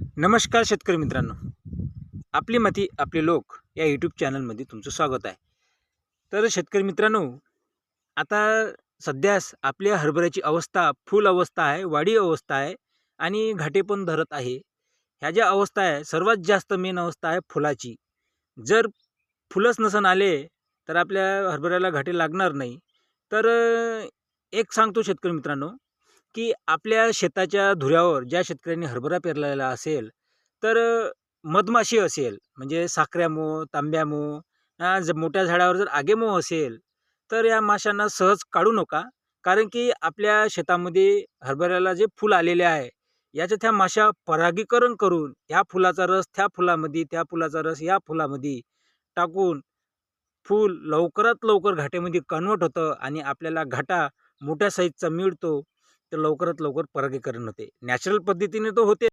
नमस्कार शेतकरी मित्रांनो. आपली माती आपले लोक या यूट्यूब चॅनलमध्ये तुमचं स्वागत आहे. तर शेतकरी मित्रांनो आता सध्यास आपल्या हरभऱ्याची अवस्था फुल अवस्था आहे वाढी अवस्था आहे आणि घाटे पण धरत आहे. ह्या ज्या अवस्था आहे सर्वात जास्त मेन अवस्था आहे फुलाची. जर फुलंच नसन आले तर आपल्या हरभऱ्याला घाटे लागणार नाही. तर एक सांगतो शेतकरी मित्रांनो की आपल्या शेताच्या धुऱ्यावर ज्या शेतकऱ्यांनी हरभरा पेरलेला असेल तर मधमाशी असेल म्हणजे साखऱ्यामो तांब्यामो अ, मोठ्या झाडावर जर आगेमो असेल तर या माशांना सहज काढू नका. कारण की आपल्या शेतामध्ये हरभऱ्याला जे फूल आलेले आहे याच्या त्या माशा परागीकरण करून ह्या फुलाचा रस त्या फुलामध्ये त्या फुलाचा रस या फुलामध्ये टाकून फूल लवकरात लवकर घाटेमध्ये कन्वर्ट होतं आणि आपल्याला घाटा मोठ्या साईजचा मिळतो. तर लवकरात लवकर परागीकरण होते. नॅचरल पद्धतीने तो होते.